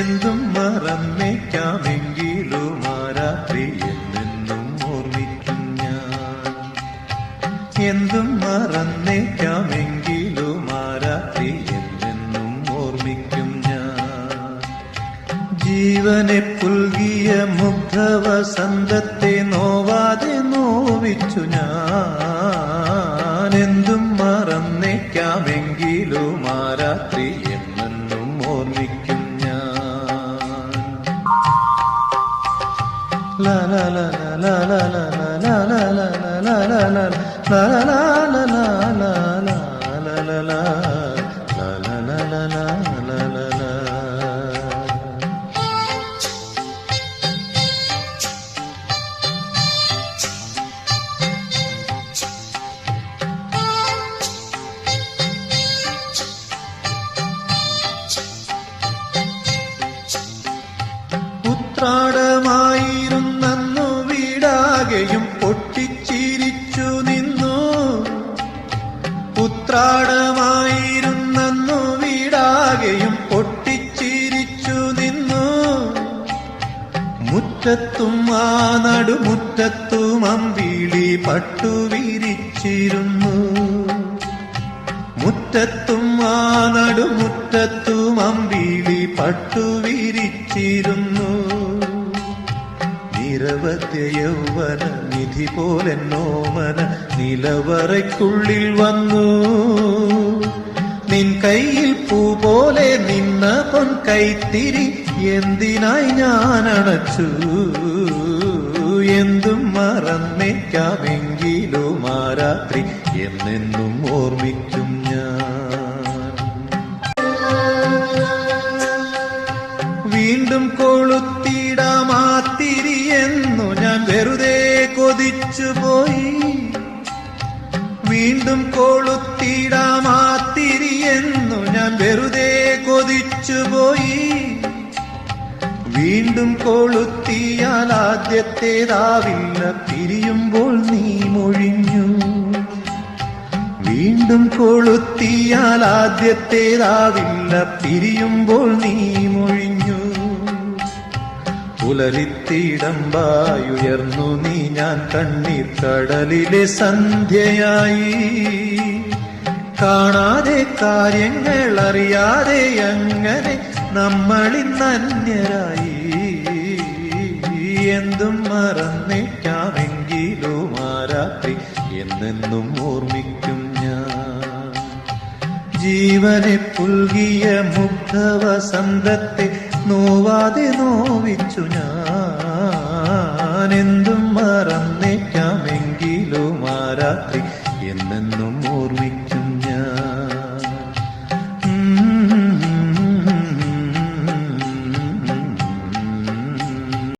എന്തും മറന്നേക്കാമെങ്കിലും ആ രാത്രി എന്നെന്നും ഓർമ്മിക്കും ഞാൻ. എന്തും മറന്നേക്കാമെങ്കിലും ആ രാത്രി എന്നെന്നും ഓർമ്മിക്കും ഞാൻ. ജീവനെ പുൽകിയ മുഗ്ധവസന്തത്തെ നോവാതെ നോവിച്ചു ഞാൻ. എന്തും മറന്നേക്കാമെങ്കിലും ആ രാത്രി ഉത്രാട ഉത്രാടമായിരുന്നന്നു വീടാകെയും പൊട്ടിച്ചിരിച്ചു നിന്നു. മുറ്റത്തും ആ നടുമുറ്റത്തും അമ്പിളി പട്ടുവിരിച്ചിരുന്നു മുറ്റത്തും ആ നടുമുറ്റത്തും അമ്പിളി പട്ടുവിരിച്ചിരുന്നു നിരവധ്യ യൗവന നിധി പോലെ നോമന നിലവറയ്ക്കുള്ളിൽ വന്നു. നിൻ കയ്യിൽ പൂ പോലെ നിന്ന പൊൻ കൈത്തിരി എന്തിനായി ഞാൻ അണച്ചു? എന്തും മറന്നേക്കാമെങ്കിലും ആ എന്നെന്നും ഓർമ്മിക്കും പോയി. വീണ്ടും കൊളുത്തിയാൽ ആദ്യത്തേതാവില്ല. പിരിയുമ്പോൾ നീ മൊഴിഞ്ഞു. വീണ്ടും കൊളുത്തിയാൽ ആദ്യത്തേതാവില്ല. പിരിയുമ്പോൾ നീ മൊഴിഞ്ഞു. പുലരിത്തിടമ്പായുയർന്നു നീ ഞാൻ കണ്ണീർ കടലിലെ സന്ധ്യയായി. കാണാതെ കാര്യങ്ങൾ അറിയാതെ അങ്ങനെ നമ്മളിന്നന്യരായി എന്തും മറന്നിട്ടാമെങ്കിലും ആ എന്നെന്നും ഓർമ്മിക്കും ഞാൻ. ജീവനെ പുൽകിയ മുഗ്ധവസന്തത്തെ നോവാതെ നോവിച്ചു ഞാൻ. എന്തും മറന്നിട്ടാമെങ്കിലും ആ എന്നെന്നും ഓർമ്മിക്കും